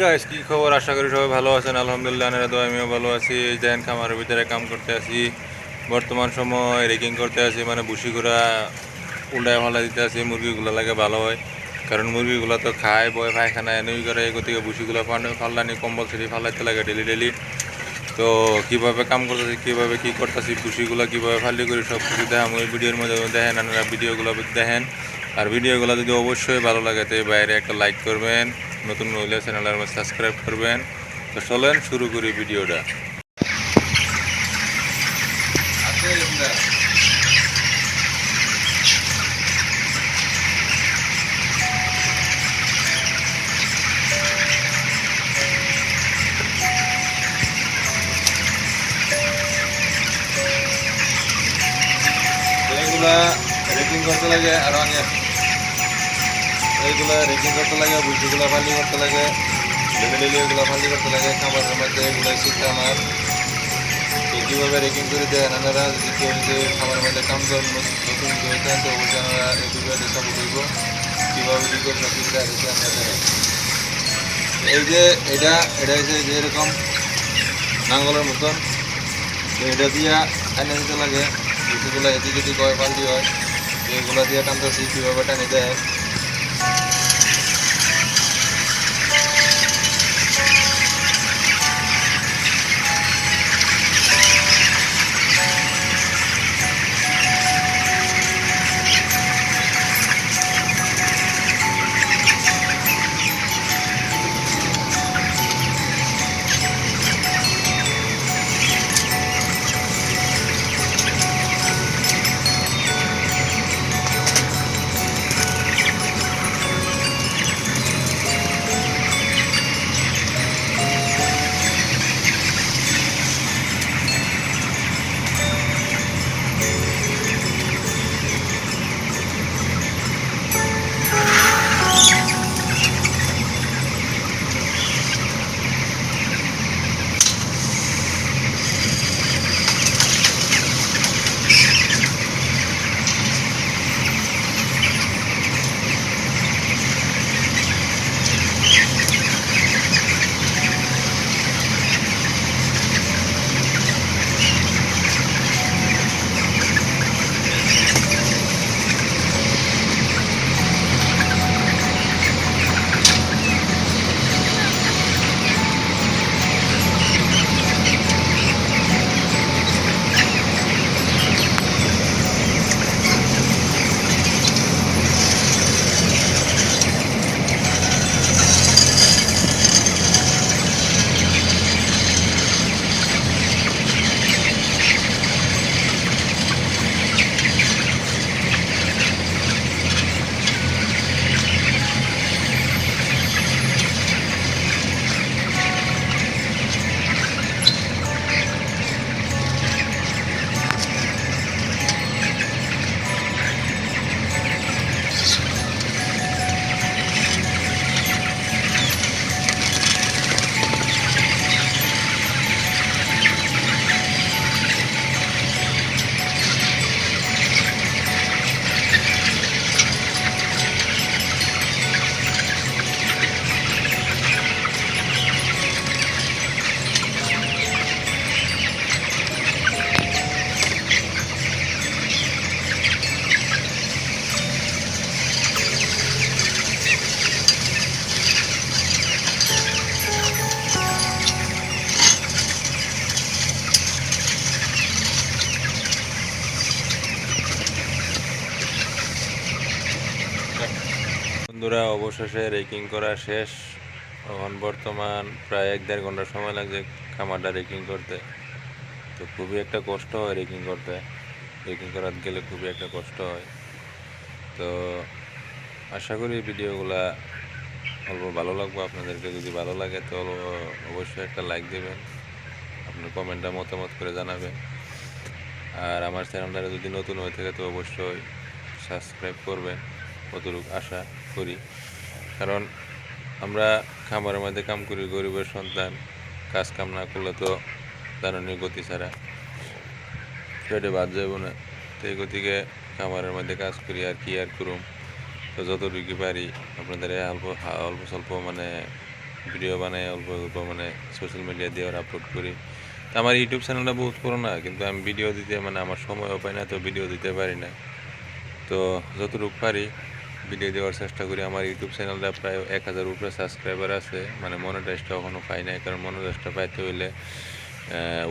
Guys কি খবর? আশা করি সবাই ভালো আছেন। আলহামদুলিল্লাহ, আনারা তো আমিও ভালো আছি। দেখেন খামারের ভিতরে কাম করতে আছি বর্তমান সময় রেকিং করতে আছি মানে ভুসিগুলা উল্টায় ফালা দিতে আছি মুরগিগুলো লাগে ভালো হয়। কারণ মুরগিগুলো তো খায়, বয় পায়খানা, এনেই করে এই গতিকে ভুসিগুলো ফাল্লানি কম্পালসারি ফালাইতে লাগে ডেলি ডেলি। তো কীভাবে কাম করতেছি, কীভাবে কি করতেছি, ভুসিগুলো কীভাবে ফালি করি সব কিছু দেখাম ওই ভিডিওর মধ্যে দেখেন আপনারা ভিডিওগুলো দেখেন। আর ভিডিওগুলো যদি অবশ্যই ভালো লাগে, তো বাইরে একটা লাইক করবেন। নতুন হইলে চ্যানেলের মধ্যে সাবস্ক্রাইব করবেন। তো চলেন শুরু করি ভিডিওটা। এইগুলা রেকিং করতে লাগে আর আগে। এইগুলা রেকিং করতে লাগে, বুঝিগুলা ফালি করতে লাগে ডেলি ডেলি এগুলো করতে লাগে খাবারের মধ্যে এগুলো শিখতে আমার। কীভাবে রেকিং করে দেয় আপনারা? যদি কেউ যদি খাবারের মধ্যে কাম করেন নতুন কেউ হয়েছেন তো অবশ্যই আমরা ভিডিওতে সাপোর্ট করব। কীভাবে কী করে সব আমরা এই যে এটা এটা হচ্ছে যে এরকম নাঙ্গলের মতন। এটা দিয়া এনে দিতে লাগে যেগুলো এদিক এদিক হয়, পাল্টি হয়। এগুলো দিয়ে টানতেছি, কীভাবে টানে দেয়? বন্ধুরা, অবশেষে রেকিং করা শেষ। এখন বর্তমান প্রায় এক দেড় ঘণ্টা সময় লাগছে খামারটা রেকিং করতে। তো খুবই একটা কষ্ট হয় রেকিং করতে। রেকিং করার গেলে খুবই একটা কষ্ট হয়। তো আশা করি ভিডিওগুলা অল্প ভালো লাগবে। আপনাদেরকে যদি ভালো লাগে, তো অবশ্যই একটা লাইক দেবেন। আপনার কমেন্টটা মতামত করে জানাবেন। আর আমার চ্যানেলটা যদি নতুন হয়ে থাকে, তো অবশ্যই সাবস্ক্রাইব করবেন। কতটুকু আশা করি। কারণ আমরা খামারের মধ্যে কাম করি, গরিবের সন্তান, কাজ কাম না করলে তো জানানি গতি ছাড়া। পেটে বাদ যাব না, তো এই গতিকে খামারের মধ্যে কাজ করি আর কি আর করুম। তো যতটুকু পারি, আপনাদের অল্প অল্প স্বল্প মানে ভিডিও বানাই, অল্প অল্প মানে সোশ্যাল মিডিয়া দিয়ে আপলোড করি। তো আমার ইউটিউব চ্যানেলটা বহুত পুরোনো, কিন্তু আমি ভিডিও দিতে মানে আমার সময়ও পাই না, তো ভিডিও দিতে পারি না। তো যতটুকু পারি ভিডিও দেওয়ার চেষ্টা করি। আমার ইউটিউব চ্যানেলটা প্রায় এক হাজার উপরে সাবস্ক্রাইবার আছে। মানে মনিটাইজটা এখনও পাই নাই, কারণ মনিটাইজটা পাইতে হইলে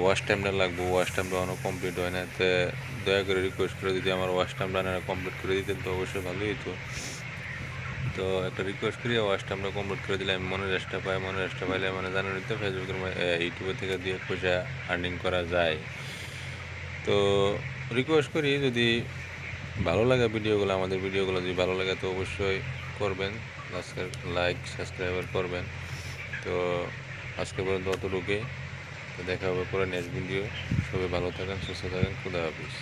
ওয়াশ টাইমটা লাগবে। ওয়াশ টাইমটা এখনও কমপ্লিট হয় না তো দয়া করে রিকোয়েস্ট করে যদি আমার ওয়াশ টাইমটা আপনারা কমপ্লিট করে দিতেন তো অবশ্যই ভালোই হতো তো একটা রিকোয়েস্ট করি ওয়াশ টাইমটা কমপ্লিট করে দিলে আমি মনিটাইজটা পাই। মনিটাইজটা পাইলে মানে জানুয়ারি তো ফেসবুকের ইউটিউবের থেকে দুই এক পয়সা আর্নিং করা যায়। তো রিকোয়েস্ট করি যদি ভালো লাগে ভিডিওগুলো, আমাদের ভিডিওগুলো যদি ভালো লাগে তো অবশ্যই করবেন। লাইক সাবস্ক্রাইবার করবেন। তো আজকে পর্যন্ত অতটুকুই। দেখা হবে পরে নেক্সট ভিডিও সবাই ভালো থাকেন, সুস্থ থাকেন। খুদা হাফিজ।